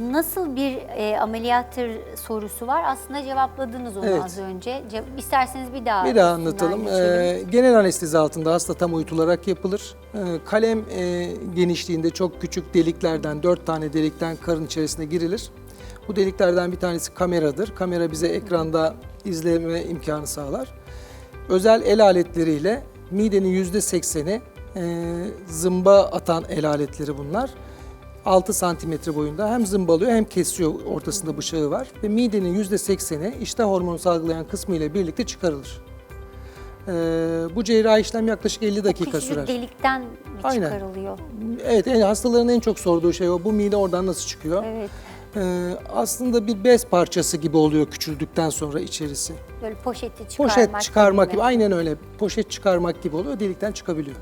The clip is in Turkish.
Nasıl bir e, ameliyattır sorusu var. Aslında cevapladınız onu Evet. az önce. Ce- İsterseniz bir daha Bir daha üstünden anlatalım. geçelim. Ee, genel anestezi altında hasta tam uyutularak yapılır. Ee, kalem e, genişliğinde çok küçük deliklerden, dört tane delikten karın içerisine girilir. Bu deliklerden bir tanesi kameradır. Kamera bize ekranda izleme imkanı sağlar. Özel el aletleriyle midenin yüzde sekseni e, zımba atan el aletleri bunlar. 6 santimetre boyunda hem zımbalıyor hem kesiyor ortasında bıçağı var. Ve midenin yüzde sekseni iştah hormonu salgılayan kısmı ile birlikte çıkarılır. Ee, bu cerrahi işlem yaklaşık 50 dakika Küçücük sürer. delikten mi Aynen. çıkarılıyor? Evet, en, hastaların en çok sorduğu şey o. Bu mide oradan nasıl çıkıyor? Evet. Ee, aslında bir bez parçası gibi oluyor küçüldükten sonra içerisi. Böyle poşeti çıkarmak Poşet çıkarmak gibi. mi? aynen öyle. Poşet çıkarmak gibi oluyor. Delikten çıkabiliyor.